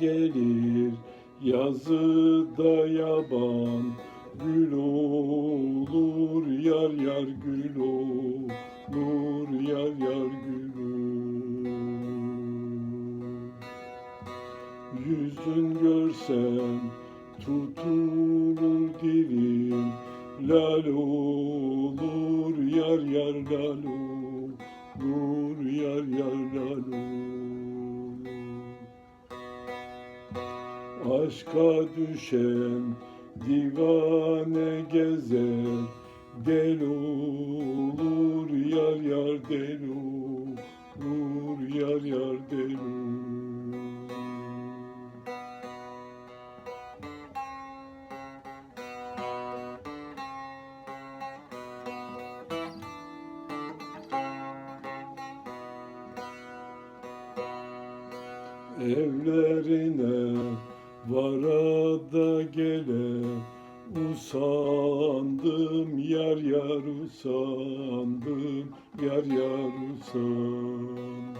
gelir yazıda yaban. Gül olur yar yar gül olur yar yar gül olur. Yüzün görsem tutulur dilim Lal olur yar yar lal olur yar yar lal olur Aşka düşen divane gezer Del olur yar yar del olur yar yar del olur Evlerine varada gele Usandım yar yar usandım Yar yar usandım.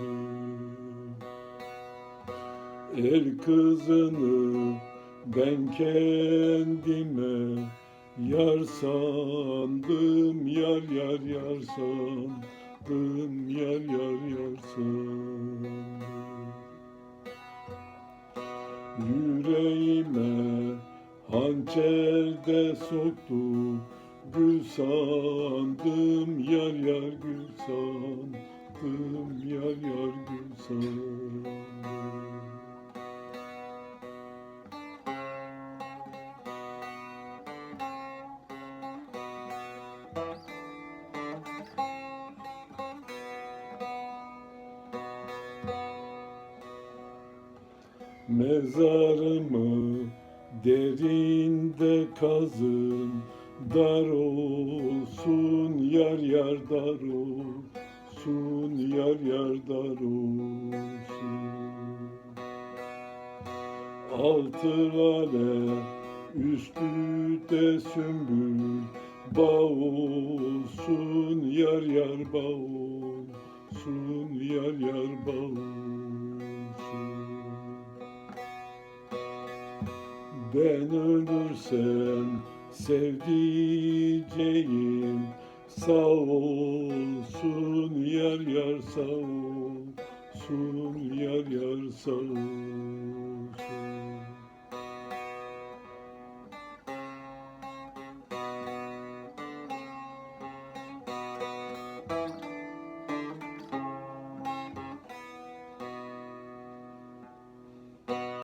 El kızını ben kendime Yar sandım yar yar yar sandım Yar yar yar sandım Yüreğime hançer de soktu Gül sandım yar yar gül sandım Yar yar gül sandım Mezarımı derinde kazın Dar olsun yar yar dar olsun Yar yar dar olsun. Altı lale üstü de sümbül Bağ olsun yar yar bağ olsun Yar yar bağ olsun Ben ölürsem sevdiceğim sağ olsun yar yar sağ olsun yar yar sağ olsun.